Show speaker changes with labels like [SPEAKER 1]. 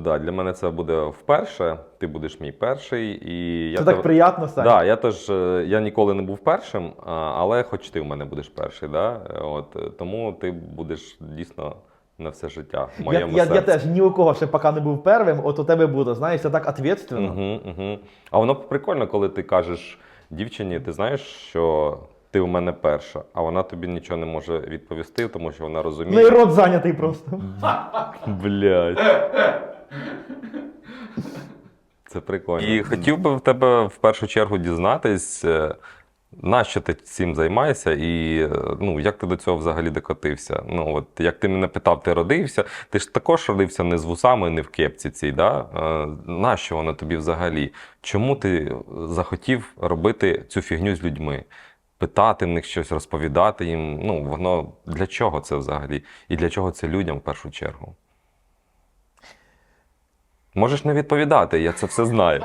[SPEAKER 1] Да, для мене це буде вперше. Ти будеш мій перший. І я
[SPEAKER 2] Це
[SPEAKER 1] те-
[SPEAKER 2] так приємно, Саня.
[SPEAKER 1] Да, я теж е, я ніколи не був першим, але хоч ти в мене будеш перший. Да? Е, От, е, тому ти будеш дійсно на все життя. В
[SPEAKER 2] Я,
[SPEAKER 1] моєму
[SPEAKER 2] я, я
[SPEAKER 1] серці.
[SPEAKER 2] теж ні у кого ще поки не був первим, от у тебе буде. Знаєш, це так відповідально.
[SPEAKER 1] Угу, угу. А воно прикольно, коли ти кажеш дівчині, ти знаєш, що ти в мене перша, а вона тобі нічого не може відповісти, тому що вона
[SPEAKER 2] Ну і
[SPEAKER 1] розуміє.
[SPEAKER 2] рот зайнятий просто.
[SPEAKER 1] Блять. Це прикольно. І хотів би в тебе в першу чергу дізнатись, е, нащо ти цим займаєшся, і е, ну, як ти до цього взагалі докотився? Ну, от, як ти мене питав, ти родився, ти ж також родився не з вусами, не в кепці цій. Да? Е, Нащо воно тобі взагалі? Чому ти захотів робити цю фігню з людьми? Питати в них щось, розповідати їм. Ну, воно для чого це взагалі? І для чого це людям в першу чергу? Можеш не відповідати, я це все знаю.